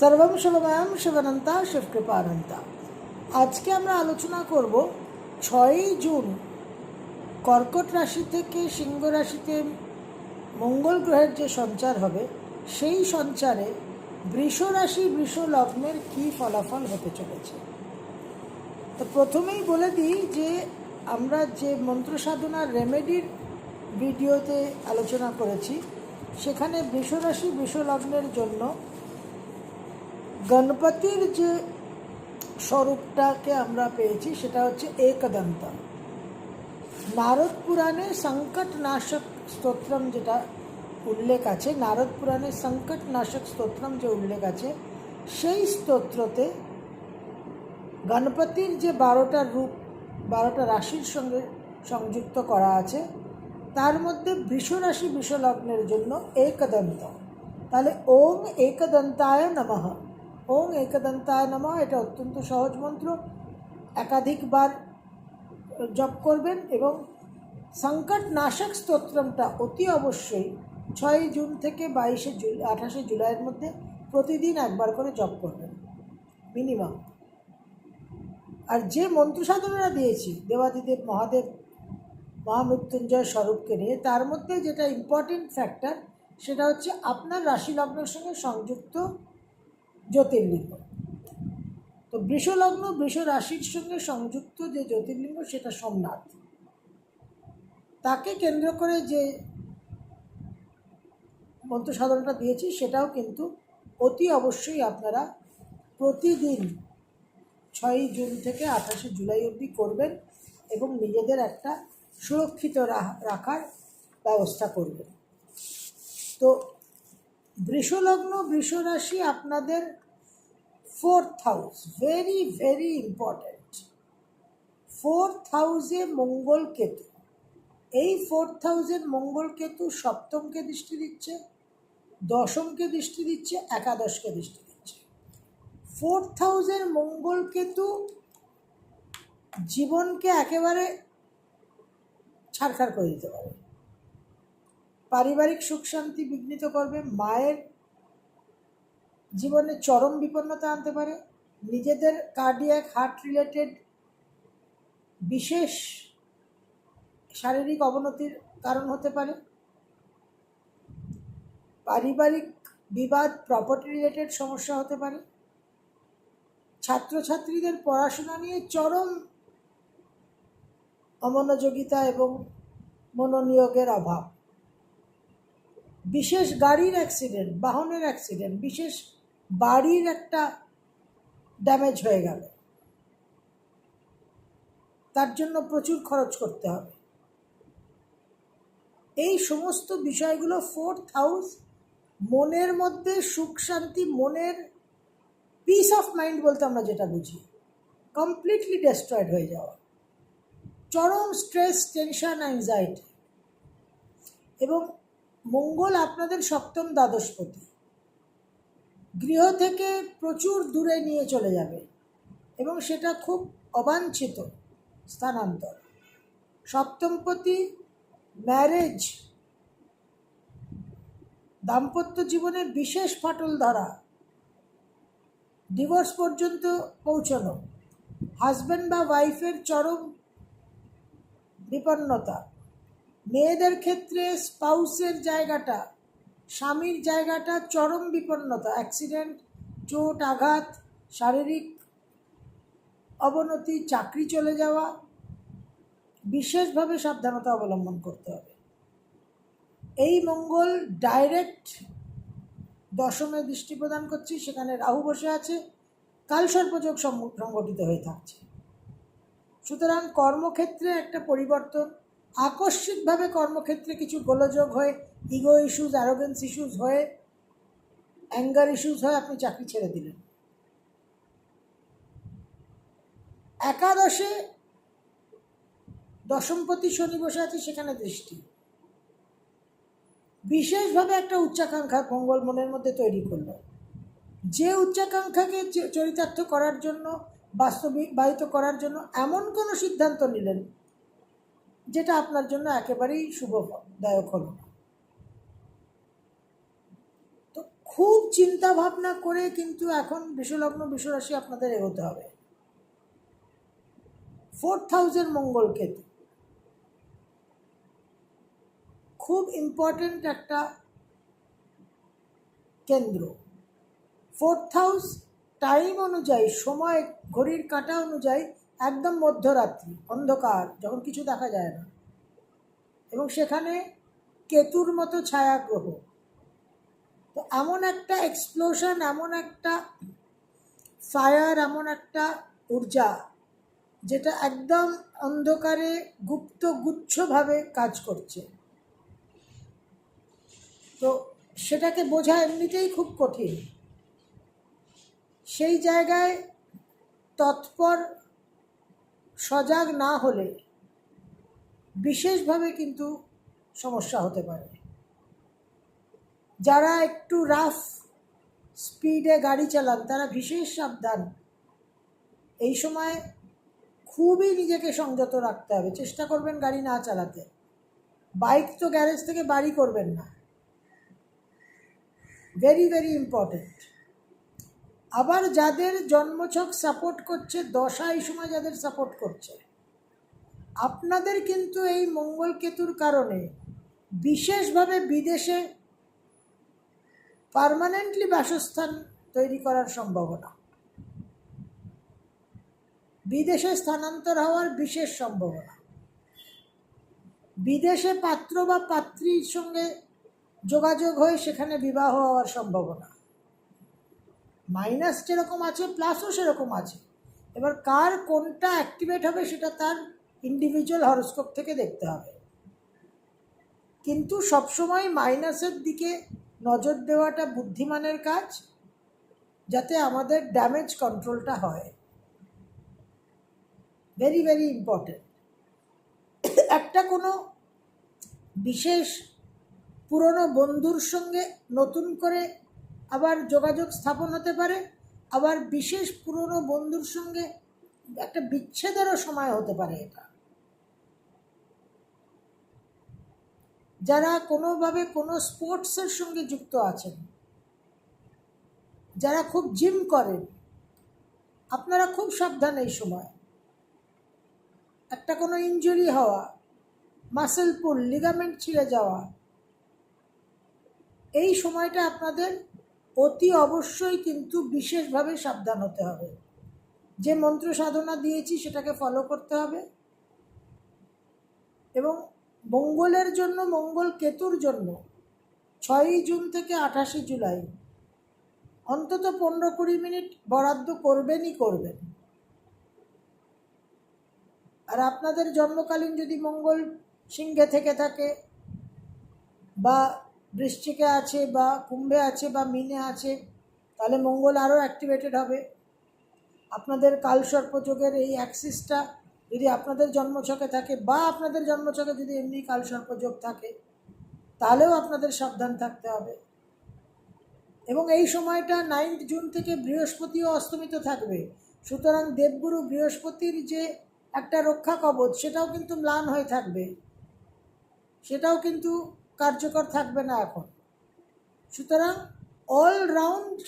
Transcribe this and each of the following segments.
সর্বম শুভময়াম শিবানন্তা শিবকৃপানন্তা। আজকে আমরা আলোচনা করব ছয়ই জুন, কর্কট রাশি থেকে সিংহ রাশিতে মঙ্গল গ্রহের যে সঞ্চার হবে, সেই সঞ্চারে বৃষ রাশি, বৃষ লগ্নের কী ফলাফল হতে চলেছে। তো প্রথমেই বলে দিই যে আমরা যে মন্ত্র সাধনার রেমেডির ভিডিওতে আলোচনা করেছি, সেখানে বৃষ বৃষরাশি বৃষলগ্নের জন্য গণপতির যে স্বরূপটাকে আমরা পেয়েছি, সেটা হচ্ছে একদন্ত। নারদ পুরাণে সংকট নাশক স্তোত্রম যেটা উল্লেখ আছে নারদ পুরাণে সংকট নাশক স্তোত্রম যে উল্লেখ আছে, সেই স্তোত্রতে গণপতির যে বারোটা রূপ, বারোটা রাশির সঙ্গে সংযুক্ত করা আছে, তার মধ্যে বৃষরাশি বৃষলগ্নের জন্য একদন্ত। তাহলে ওং একদন্তায় নমঃ। ওং একদন্তায় নমঃ এটা অত্যন্ত সহজ মন্ত্র। একাধিকবার জপ করবেন এবং সংকট নাশক স্তোত্রমটা অতি অবশ্যই ছয়ই জুন থেকে বাইশে জুলাই আঠাশে জুলাইয়ের মধ্যে প্রতিদিন একবার করে জপ করবেন। মিনিমাম। আর যে মন্ত্র সাধনারা দিয়েছি, দেবাদিদেব মহাদেব মহামৃত্যুঞ্জয় স্বরূপকে নিয়ে, তার মধ্যে যেটা ইম্পর্টেন্ট ফ্যাক্টর সেটা হচ্ছে আপনার রাশি লগ্নের সঙ্গে সংযুক্ত জ্যোতির্লিঙ্গ। তো বৃষলগ্ন বৃষ রাশির সঙ্গে সংযুক্ত যে জ্যোতির্লিঙ্গ সেটা সোমনাথ। তাকে কেন্দ্র করে যে মন্ত্র সাধনটা দিয়েছি সেটাও কিন্তু অতি অবশ্যই আপনারা প্রতিদিন ছয়ই জুন থেকে আঠাশে জুলাই অবধি করবেন এবং নিজেদের একটা সুরক্ষিত রাখার ব্যবস্থা করবেন। তো বৃষলগ্ন বৃষরাশি আপনাদের fourth house very very important fourth হাউসে মঙ্গল কেতু। এই ফোর্থ হাউসের মঙ্গল কেতু সপ্তমকে দৃষ্টি দিচ্ছে, দশমকে দৃষ্টি দিচ্ছে, একাদশকে দৃষ্টি দিচ্ছে। ফোর্থ হাউসের মঙ্গল কেতু জীবনকে একেবারে ছাড়খাড় করে দিতে পারে। পারিবারিক সুখ শান্তি বিঘ্নিত করবে, মায়ের জীবনে চরম বিপন্নতা আনতে পারে, নিজেদের কার্ডিয়াক হার্ট রিলেটেড বিশেষ শারীরিক অবনতির কারণ হতে পারে, পারিবারিক বিবাদ প্রপার্টি রিলেটেড সমস্যা হতে পারে, ছাত্রছাত্রীদের পড়াশোনা নিয়ে চরম অমনোযোগিতা এবং মনোনিয়োগের অভাব। বিশেষ গাড়ির অ্যাক্সিডেন্ট বাহনের অ্যাক্সিডেন্ট বিশেষ বাড়ির একটা ড্যামেজ হয়ে গেল। তার জন্য প্রচুর খরচ করতে হবে। এই সমস্ত বিষয়গুলো ফোর্থ হাউস মনের মধ্যে সুখ শান্তি, মনের পিস অফ মাইন্ড বলতে আমরা যেটা বুঝি কমপ্লিটলি ডেস্ট্রয়েড হয়ে যাওয়া। চরম স্ট্রেস টেনশন অ্যাংজাইটি এবং মঙ্গল আপনাদের সপ্তম দ্বাদশপতি। গৃহ থেকে প্রচুর দূরে নিয়ে চলে যাবে এবং সেটা খুব অবাঞ্ছিত স্থানান্তর। সপ্তমপতি ম্যারেজ। দাম্পত্য জীবনে বিশেষ ফাটল ধরা। ডিভোর্স পর্যন্ত পৌঁছানো। হাজব্যান্ড বা ওয়াইফের চরম বিপন্নতা। মেয়েদের ক্ষেত্রে স্পাউসের জায়গাটা, স্বামীর জায়গাটা চরম বিপন্নতা, অ্যাক্সিডেন্ট, চোট, আঘাত, শারীরিক অবনতি, চাকরি চলে যাওয়া, বিশেষভাবে সাবধানতা অবলম্বন করতে হবে। এই মঙ্গল ডাইরেক্ট দশমে দৃষ্টি প্রদান করছি, সেখানে রাহু বসে আছে কালসর্পযোগ সম- সংগঠিত হয়ে থাকছে। সুতরাং কর্মক্ষেত্রে একটা পরিবর্তন আকস্মিকভাবে কর্মক্ষেত্রে কিছু গোলযোগ হয়ে ইগো ইস্যুজ অ্যারোগেন্স ইস্যুজ হয়ে অ্যাঙ্গার ইস্যুজ হয়ে আপনি চাকরি ছেড়ে দিলেন। একাদশে দশমপতি শনি বসে আছে, সেখানে দৃষ্টি। বিশেষভাবে একটা উচ্চাকাঙ্ক্ষা মঙ্গল মনের মধ্যে তৈরি করল। যে উচ্চাকাঙ্ক্ষাকে চরিতার্থ করার জন্য বাস্তবায়িত করার জন্য এমন কোনো সিদ্ধান্ত নিলেন যেটা আপনার জন্য একেবারেই শুভদায়ক হলো তো খুব চিন্তা ভাবনা করে কিন্তু এখন বিশ্বলগ্ন বিশ্বরাশি আপনাদের এগোতে হবে। ফোর্থ হাউসের মঙ্গল কেতু। খুব ইম্পর্ট্যান্ট একটা কেন্দ্র। ফোর্থ হাউস টাইম অনুযায়ী, সময়, ঘড়ির কাঁটা অনুযায়ী একদম মধ্যরাত্রি, অন্ধকার, যখন কিছু দেখা যায় না। এবং সেখানে কেতুর মতো ছায়াগ্রহ। তো এমন একটা এক্সপ্লোশন এমন একটা ফায়ার এমন একটা ঊর্জা, যেটা একদম অন্ধকারে গুপ্ত গুচ্ছভাবে কাজ করছে। তো সেটাকে বোঝা এমনিতেই খুব কঠিন। সেই জায়গায় তৎপর সজাগ না হলে বিশেষভাবে কিন্তু সমস্যা হতে পারে। যারা একটু রাফ স্পিডে গাড়ি চালান, তারা বিশেষ সাবধান। এই সময় খুবই নিজেকে সংযত রাখতে হবে। চেষ্টা করবেন গাড়ি না চালাতে। বাইক তো গ্যারেজ থেকে বাড়ি করবেন না। ভেরি ভেরি ইম্পর্টেন্ট আবার যাদের জন্মছক সাপোর্ট করছে, দশা এই সময় যাদের সাপোর্ট করছে। আপনাদের কিন্তু এই মঙ্গল কেতুর কারণে বিশেষভাবে বিদেশে পার্মানেন্টলি বাসস্থান তৈরি করার সম্ভাবনা। বিদেশে স্থানান্তর হওয়ার বিশেষ সম্ভাবনা। বিদেশে পাত্র বা পাত্রীর সঙ্গে যোগাযোগ হয়ে সেখানে বিবাহ হওয়ার সম্ভাবনা। মাইনাস যেরকম আছে, প্লাসও সেরকম আছে। এবার কার কোনটা অ্যাক্টিভেট হবে সেটা তার ইন্ডিভিজুয়াল হরস্কোপ থেকে দেখতে হবে। কিন্তু সবসময় মাইনাসের দিকে নজর দেওয়াটা বুদ্ধিমানের কাজ, যাতে আমাদের ড্যামেজ কন্ট্রোলটা হয়। ভেরি ভেরি ইম্পর্টেন্ট একটা কোনো বিশেষ পুরনো বন্ধুর সঙ্গে নতুন করে আবার যোগাযোগ স্থাপন হতে পারে, আবার বিশেষ পুরনো বন্ধুর সঙ্গে একটা বিচ্ছেদেরও সময় হতে পারে এটা। যারা কোনোভাবে কোনো স্পোর্টসের সঙ্গে যুক্ত আছেন, যারা খুব জিম করেন, আপনারা খুব সাবধান এই সময়। একটা কোনো ইনজুরি হওয়া, মাসেল পুল, লিগামেন্ট ছিঁড়ে যাওয়া, এই সময়টা আপনাদের অতি অবশ্যই কিন্তু বিশেষভাবে সাবধান হতে হবে। যে মন্ত্র সাধনা দিয়েছি সেটাকে ফলো করতে হবে। এবং মঙ্গলের জন্য, মঙ্গল কেতুর জন্য ছয়ই জুন থেকে আঠাশে জুলাই অন্তত পনেরো কুড়ি মিনিট বরাদ্দ করবেনই করবেন। আর আপনাদের জন্মকালীন যদি মঙ্গল সিংহে থেকে থাকে বা বৃশ্চিকে আছে বা কুম্ভে আছে বা মিনে আছে, তাহলে মঙ্গল আরও অ্যাক্টিভেটেড হবে। আপনাদের কালসর্পযোগের এই অ্যাক্সিসটা যদি আপনাদের জন্মছকে থাকে বা আপনাদের জন্মছকে যদি এমনি কালসর্পযোগ থাকে, তাহলেও আপনাদের সাবধান থাকতে হবে। এবং এই সময়টা নাইন্থ জুন থেকে বৃহস্পতিও অস্তমিত থাকবে। সুতরাং দেবগুরু বৃহস্পতির যে একটা রক্ষা কবচ, সেটাও কিন্তু ম্লান হয়ে থাকবে। সেটাও কিন্তু কার্যকর থাকবে না এখন। সুতরাং অলরাউন্ড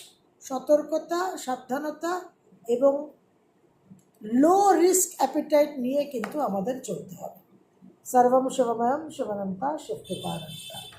সতর্কতা, সাবধানতা এবং লো রিস্ক অ্যাপিটাইট নিয়ে কিন্তু আমাদের চলতে হবে। সর্বম শিবময়ম শক্তি শিবকৃপানন্তা